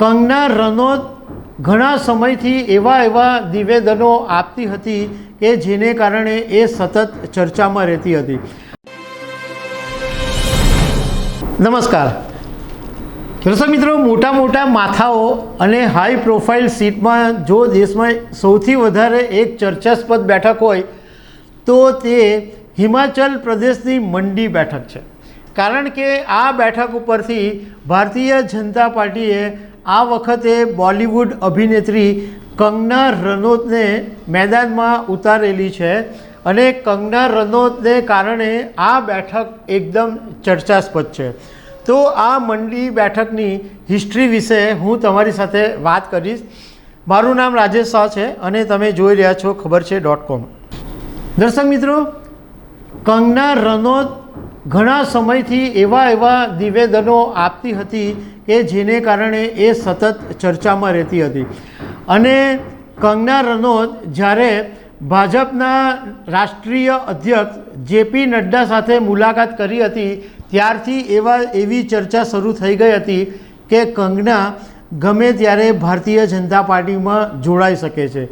કંગના રનૌત ઘણા સમયથી એવા એવા નિવેદનો આપતી હતી કે જેને કારણે એ સતત ચર્ચામાં રહેતી હતી. નમસ્કાર. દર્શક મિત્રો, મોટા મોટા માથાઓ અને હાઈ પ્રોફાઇલ સીટમાં જો દેશમાં સૌથી વધારે એક ચર્ચાસ્પદ બેઠક હોય, તો તે હિમાચલ પ્રદેશની મંડી બેઠક છે. કારણ કે આ બેઠક ઉપરથી ભારતીય જનતા પાર્ટીએ આ વખતે બોલિવૂડ અભિનેત્રી કંગના રનૌતને મેદાનમાં ઉતારેલી છે અને કંગના રનૌતને કારણે આ બેઠક એકદમ ચર્ચાસ્પદ છે. તો આ મંડી બેઠકની હિસ્ટ્રી વિશે હું તમારી સાથે વાત કરીશ. મારું નામ રાજેશ શાહ છે અને તમે જોઈ રહ્યા છો ખબર છે ડોટ કોમ દર્શક મિત્રો, કંગના રનૌત ઘણા સમયથી એવા એવા નિવેદનો આપતી હતી કે જેને કારણે એ સતત ચર્ચામાં રહેતી હતી. અને કંગના રનૌત જ્યારે ભાજપના રાષ્ટ્રીય અધ્યક્ષ જેપી નડ્ડા સાથે મુલાકાત કરી હતી, ત્યારથી એવા એવી ચર્ચા શરૂ થઈ ગઈ હતી કે કંગના ગમે ત્યારે ભારતીય જનતા પાર્ટીમાં જોડાઈ શકે છે.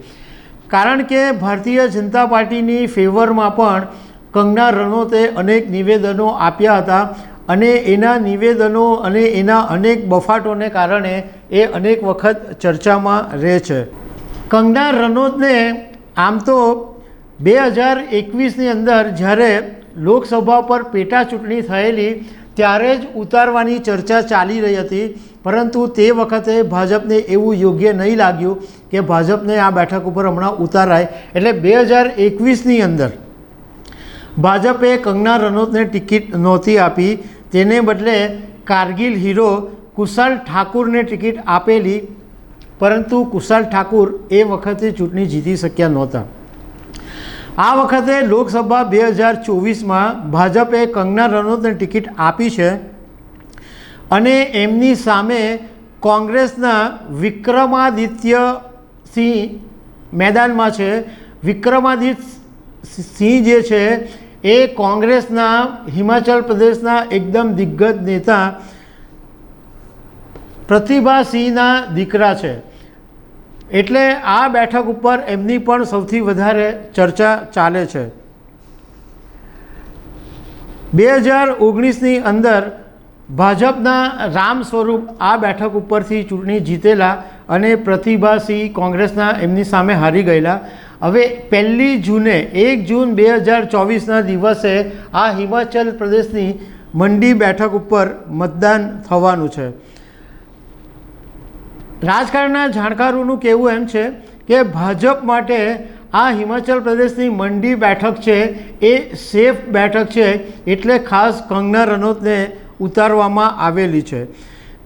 કારણ કે ભારતીય જનતા પાર્ટીની ફેવરમાં પણ કંગના રનૌતે અનેક નિવેદનો આપ્યા હતા અને એના નિવેદનો અને એના અનેક બફાટોને કારણે એ અનેક વખત ચર્ચામાં રહે છે. કંગના રનૌતને આમ તો બે હજાર એકવીસની અંદર જ્યારે લોકસભા પર પેટા ચૂંટણી થયેલી ત્યારે જ ઉતારવાની ચર્ચા ચાલી રહી હતી, પરંતુ તે વખતે ભાજપને એવું યોગ્ય નહીં લાગ્યું કે ભાજપને આ બેઠક ઉપર હમણાં ઉતારાય. એટલે બે હજાર એકવીસની અંદર ભાજપે કંગના રનૌતને ટિકિટ નહોતી આપી. તેને બદલે કારગિલ હીરો કુશાલ ઠાકુરને ટિકિટ આપેલી. પરંતુ કુશાલ ઠાકુર એ વખતે ચૂંટણી જીતી શક્યા નહોતા. આ વખતે લોકસભા બે હજાર ચોવીસમાં ભાજપે કંગના રનૌતને ટિકિટ આપી છે. અને એમની સામે કોંગ્રેસના વિક્રમાદિત્ય સિંહ મેદાનમાં છે. વિક્રમાદિત્ય સિંહ જે છે એ કોંગ્રેસના, હિમાચલ પ્રદેશના એકદમ દિગ્ગજ નેતા પ્રતિભાસિંહના દીકરા છે. એટલે આ બેઠક ઉપર એમની પણ સૌથી વધારે ચર્ચા ચાલે છે. બે હજાર ઓગણીસની અંદર ભાજપના રામ સ્વરૂપ આ બેઠક ઉપરથી ચૂંટણી જીતેલા અને પ્રતિભાસિંહ કોંગ્રેસના એમની સામે હારી ગયેલા. હવે પહેલી જૂને, એક જૂન બે હજાર ચોવીસના દિવસે આ હિમાચલ પ્રદેશની મંડી બેઠક ઉપર મતદાન થવાનું છે. રાજકારણના જાણકારોનું કહેવું એમ છે કે ભાજપ માટે આ હિમાચલ પ્રદેશની મંડી બેઠક છે એ સેફ બેઠક છે એટલે ખાસ કંગના રનૌતને ઉતારવામાં આવેલી છે.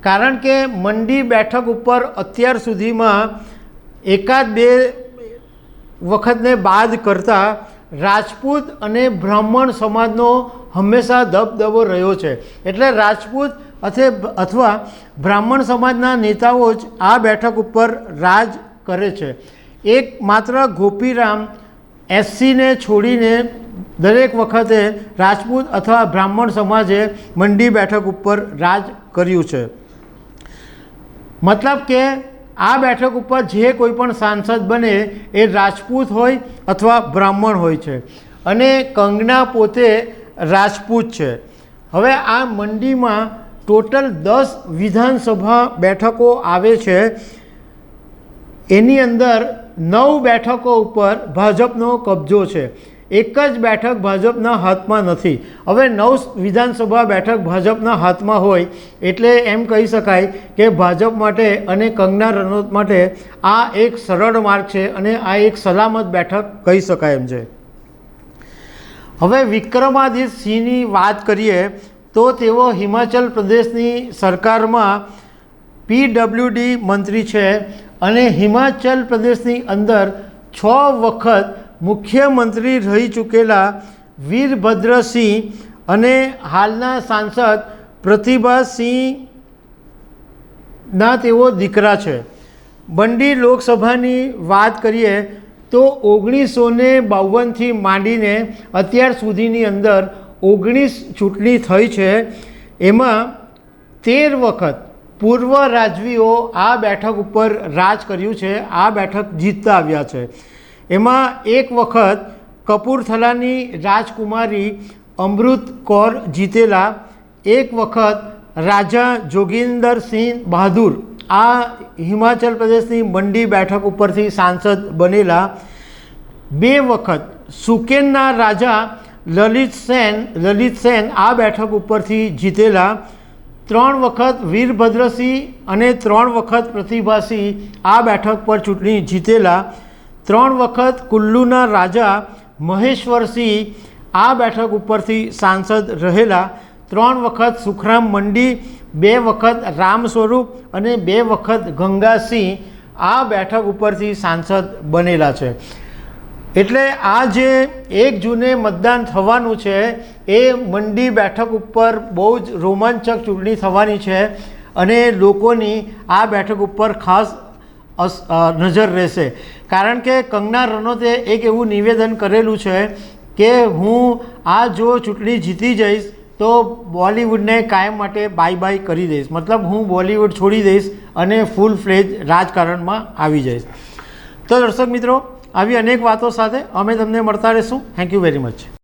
કારણ કે મંડી બેઠક ઉપર અત્યાર સુધીમાં એકાદ બે વખતને બાદ કરતાં રાજપૂત અને બ્રાહ્મણ સમાજનો હંમેશા દબદબો રહ્યો છે. એટલે રાજપૂત અથે અથવા બ્રાહ્મણ સમાજના નેતાઓ જ આ બેઠક ઉપર રાજ કરે છે. એક માત્ર ગોપીરામ એસસીને છોડીને દરેક વખતે રાજપૂત અથવા બ્રાહ્મણ સમાજે મંડી બેઠક ઉપર રાજ કર્યું છે. મતલબ કે આ બેઠક ઉપર જે કોઈ પણ સાંસદ બને એ રાજપૂત હોય અથવા બ્રાહ્મણ હોય છે. અને કંગના પોતે રાજપૂત છે. હવે આ મંડીમાં ટોટલ દસ વિધાનસભા બેઠકો આવે છે. એની અંદર નવ બેઠકો ઉપર ભાજપનો કબજો છે. એક જ બેઠક ભાજપના હાથમાં નથી. હવે નવ વિધાનસભા બેઠક ભાજપના હાથમાં હોય એટલે એમ કહી શકાય કે ભાજપ માટે અને કંગના રનૌત માટે આ એક સરળ માર્ગ છે અને આ એક સલામત બેઠક કહી શકાય એમ છે. હવે વિક્રમાદિત્ય સિંહની વાત કરીએ તો તેઓ હિમાચલ પ્રદેશની સરકારમાં પીડબ્લ્યુડી મંત્રી છે અને હિમાચલ પ્રદેશની અંદર છ વખત મુખ્યમંત્રી રહી ચૂકેલા વીરભદ્રસિંહ અને હાલના સાંસદ પ્રતિભાસિંહના તેઓ દીકરા છે. બંડી લોકસભાની વાત કરીએ તો ઓગણીસો ને બાવનથી માંડીને અત્યાર સુધીની અંદર ઓગણીસ ચૂંટણી થઈ છે. એમાં તેર વખત પૂર્વ રાજવીઓ આ બેઠક ઉપર રાજ કર્યું છે. આ બેઠક જીતતા આવ્યા છે. એમાં એક વખત કપૂરથલાની રાજકુમારી અમૃત કૌર જીતેલા, એક વખત રાજા જોગિંદરસિંહ બહાદુર, આ હિમાચલ પ્રદેશની મંડી બેઠક ઉપરથી સાંસદ બનેલા, બે વખત સુકેનના રાજા લલિત સેન લલિત સેન આ બેઠક ઉપરથી જીતેલા, ત્રણ વખત વીરભદ્રસિંહ અને ત્રણ વખત પ્રતિભાસિંહ આ બેઠક પર ચૂંટણી જીતેલા ત્રણ વખત કુલ્લુના રાજા મહેશ્વરસિંહ આ બેઠક ઉપરથી સાંસદ રહેલા, ત્રણ વખત સુખરામ મંડી, બે વખત રામ સ્વરૂપ અને બે વખત ગંગાસિંહ આ બેઠક ઉપરથી સાંસદ બનેલા છે. એટલે આ જે એક જૂને મતદાન થવાનું છે, એ મંડી બેઠક ઉપર બહુ જ રોમાંચક ચૂંટણી થવાની છે અને લોકોની આ બેઠક ઉપર ખાસ નજર રહેશે. કારણ કે કંગના રનોતે એક એવું નિવેદન કરેલું છે કે હું આ જો ચૂંટણી જીતી જઈશ, તો બોલિવૂડને કાયમ માટે બાય બાય કરી દઈશ. મતલબ હું બોલિવૂડ છોડી દઈશ અને ફૂલ ફ્લેજ રાજકારણમાં આવી જઈશ. તો દર્શક મિત્રો, આવી અનેક વાતો સાથે અમે તમને મળતા રહીશું. Thank you very much